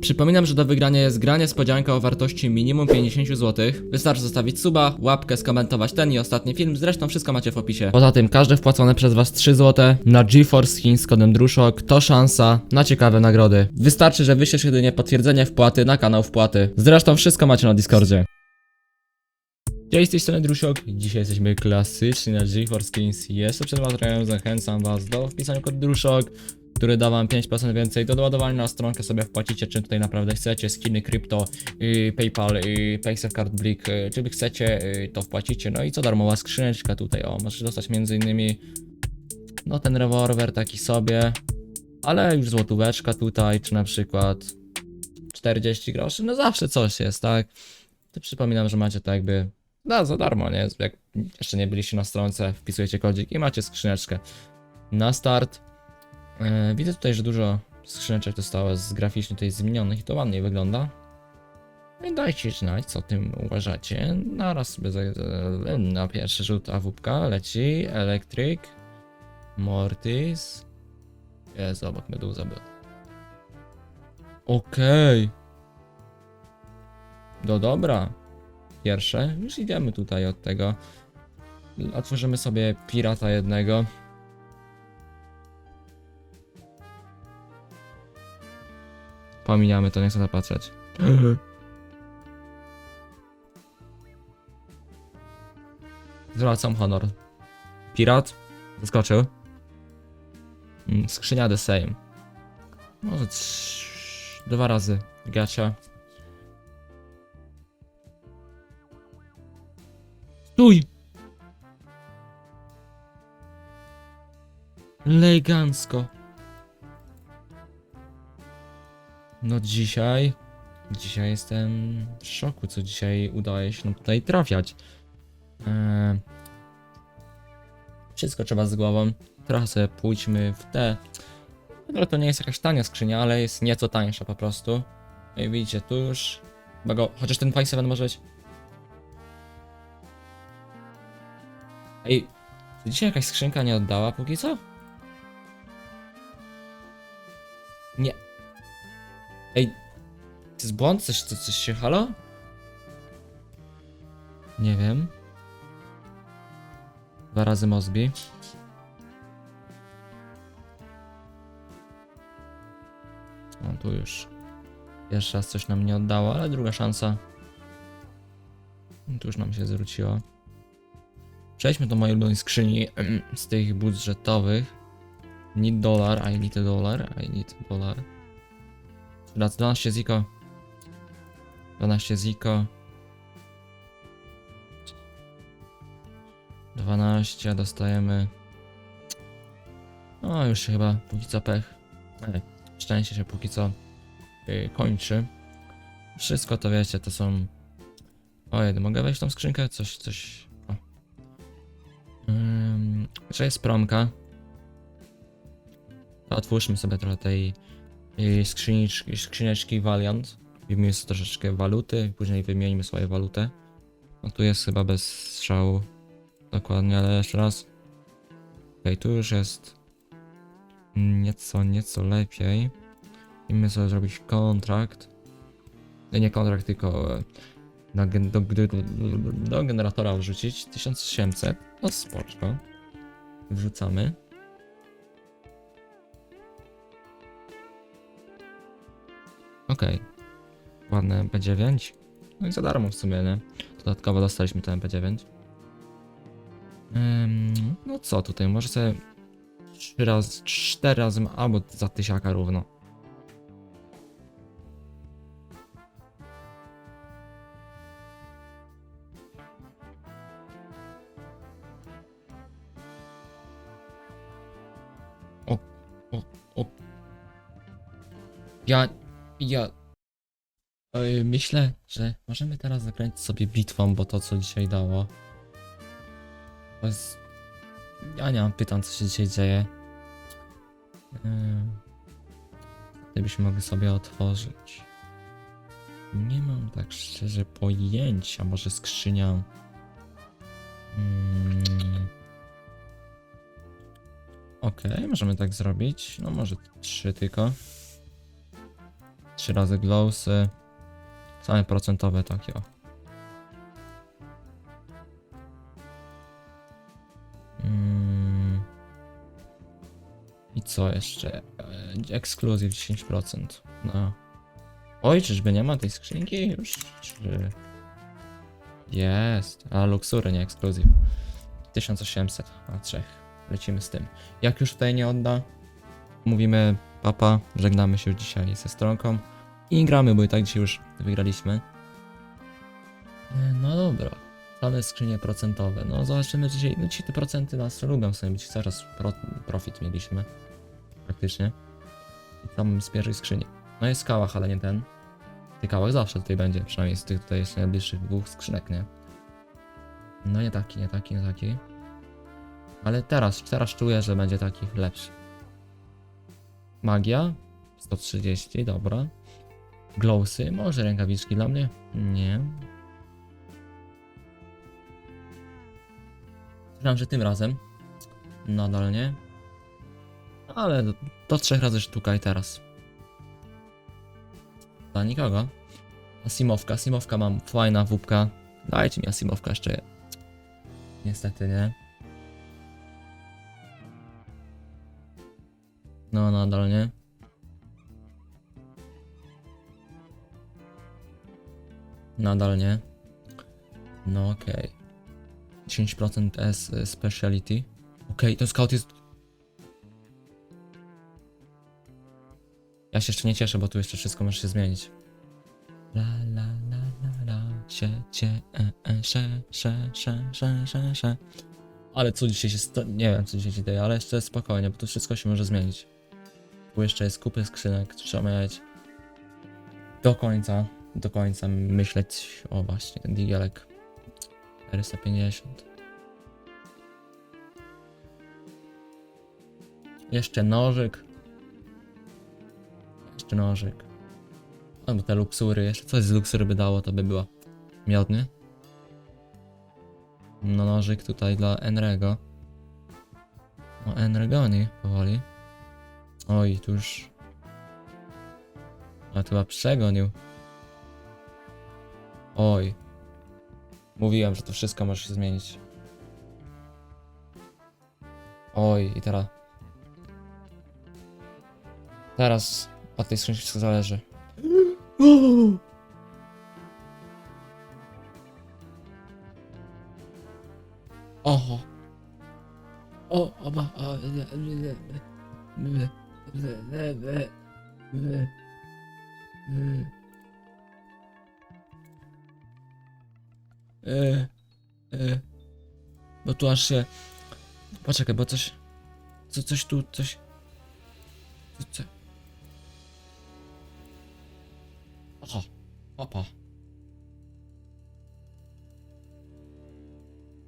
Przypominam, że do wygrania jest gra niespodzianka o wartości minimum 50 zł. Wystarczy zostawić suba, łapkę, skomentować ten i ostatni film, zresztą wszystko macie w opisie. Poza tym każde wpłacone przez was 3 zł na GeForce Skin z kodem DRUSZOK to szansa na ciekawe nagrody. Wystarczy, że wyślesz jedynie potwierdzenie wpłaty na kanał wpłaty. Zresztą wszystko macie na Discordzie. Cześć, z tej strony Drusiok. Dzisiaj jesteśmy klasyczni na GeForce Skins. Jeszcze przed materiałem zachęcam was do wpisania kod Drusiok, który da wam 5% więcej do doładowania na stronkę sobie wpłacicie czym tutaj naprawdę chcecie, skiny, krypto, yy, PayPal, yy, Paysafe Card Brick, yy, chcecie yy, to wpłacicie, no i co darmowa skrzyneczka tutaj, o, możecie dostać między innymi no ten rewolwer taki sobie, ale już złotóweczka tutaj, czy na przykład 40 groszy, no zawsze coś jest, tak? To przypominam, że macie to jakby no, za darmo, nie? Jak jeszcze nie byliście na stronce, wpisujecie kodzik i macie skrzyneczkę na start. E, widzę tutaj, że dużo skrzyneczek zostało z graficznie tutaj zmienionych i to ładnie wygląda. No dajcie znać, co tym uważacie. Naraz sobie na pierwszy rzut AWP leci Electric, Mortis. Jest obok Meduza był. Okej. No dobra. Pierwsze. Już idziemy tutaj od tego. Otworzymy sobie pirata jednego. Pomijamy to, nie chcę zapatrzeć. Zwracam honor. Pirat. Zaskoczył. Mm, Skrzynia the same. Może trz- dwa razy. Gacia. Stój! Elegancko. No dzisiaj... Dzisiaj jestem w szoku, co dzisiaj udaje się nam tutaj trafiać. Eee, wszystko trzeba z głową. Trochę pójdźmy w te... No to nie jest jakaś tania skrzynia, ale jest nieco tańsza po prostu. No i widzicie, tu już... Chyba go... Chociaż ten 5-7 może być... Ej, dzisiaj jakaś skrzynka nie oddała póki co? Nie. Ej, to jest błąd? Coś, coś, coś się halo? Nie wiem. Dwa razy Mosby. No tu już. Pierwszy raz coś nam nie oddało, ale druga szansa. Tu już nam się zwróciło. Przejdźmy do mojej ulubionej skrzyni z tych budżetowych. Need dollar, I need a dollar, I need a dollar. Raz 12 ziko. 12 ziko. 12 dostajemy. No już się chyba póki co pech. Ej, szczęście się póki co yy, kończy. Wszystko to wiecie, to są. Ojej, mogę wejść tą skrzynkę? Coś, coś. O. Że jest promka. Otwórzmy sobie trochę tej skrzyneczki, skrzyneczki Valiant. Wyjmijmy sobie troszeczkę waluty, później wymienimy swoją walutę. No tu jest chyba bez strzału. Dokładnie, ale jeszcze raz. Okej, tu już jest nieco, nieco lepiej. I my sobie zrobić kontrakt. Nie, kontrakt, tylko e, do, do, do generatora wrzucić 1800. No spoczko. Wrzucamy. Okej. Ładne MP9. No i za darmo w sumie, nie? Dodatkowo dostaliśmy to MP9. Ym, no co tutaj, może sobie 3 razy, 4 razy albo za tysiaka równo. O, o, o. Ja, ja myślę, że możemy teraz zagrać sobie bitwą, bo to co dzisiaj dało. To jest... Ja nie mam pytań, co się dzisiaj dzieje. Yy... byśmy mogli sobie otworzyć. Nie mam tak szczerze pojęcia, może skrzynia. Mm. Okej, możemy tak zrobić. No może trzy tylko. Trzy razy glowsy. Same procentowe takie o. Mm. I co jeszcze? Ekskluzyw 10%. No. Oj, czyżby nie ma tej skrzynki już? Czy... Jest. A luksury, nie ekskluzyw. 1800 a trzech. Lecimy z tym. Jak już tutaj nie odda, mówimy papa, żegnamy się dzisiaj ze stronką i gramy, bo i tak dzisiaj już wygraliśmy. E, No dobra. Same skrzynie procentowe. No zobaczymy dzisiaj. No ci te procenty nas lubią sobie być. Zaraz pro, profit mieliśmy. Praktycznie. I tam z pierwszej skrzyni. No jest kałach, ale nie ten. Ty kałach zawsze tutaj będzie, przynajmniej z tych tutaj jeszcze najbliższych dwóch skrzynek, nie? No nie taki, nie taki, nie taki. Ale teraz, teraz czuję, że będzie taki lepszy. Magia. 130, dobra. Glowsy, może rękawiczki dla mnie? Nie. Myślałem, że tym razem. Nadal nie. Ale do, trzech razy sztuka i teraz. Dla nikogo. Asimowka, Asimowka mam, fajna wupka. Dajcie mi Asimowka jeszcze. Niestety nie. No, nadal nie. Nadal nie. No okej. 10% S y, speciality. Okej, to scout jest. Ja się jeszcze nie cieszę, bo tu jeszcze wszystko może się zmienić. La la la la la, się, cie, e, e, sze, sze, sze, sze, sze, sze. Ale co dzisiaj się sta... Nie wiem, co dzisiaj się dzieje, ale jeszcze spokojnie, bo tu wszystko się może zmienić. Tu jeszcze jest kupy skrzynek, trzeba mieć do końca, do końca myśleć o właśnie digielek 450. Jeszcze nożyk. Jeszcze nożyk. Albo te luksury, jeszcze coś z luksury by dało, to by było miodny. No nożyk tutaj dla Enrego. O Enregoni powoli. Oj, tu już... A chyba przegonił. Oj. Mówiłem, że to wszystko może się zmienić. Oj, i teraz... Teraz od tej skrzynki wszystko zależy. Oho. O, oba, o, le, le, le, le, E, e, bo tu aż się... Poczekaj, bo coś... Co, coś tu, coś... Co, co? Oho, opa.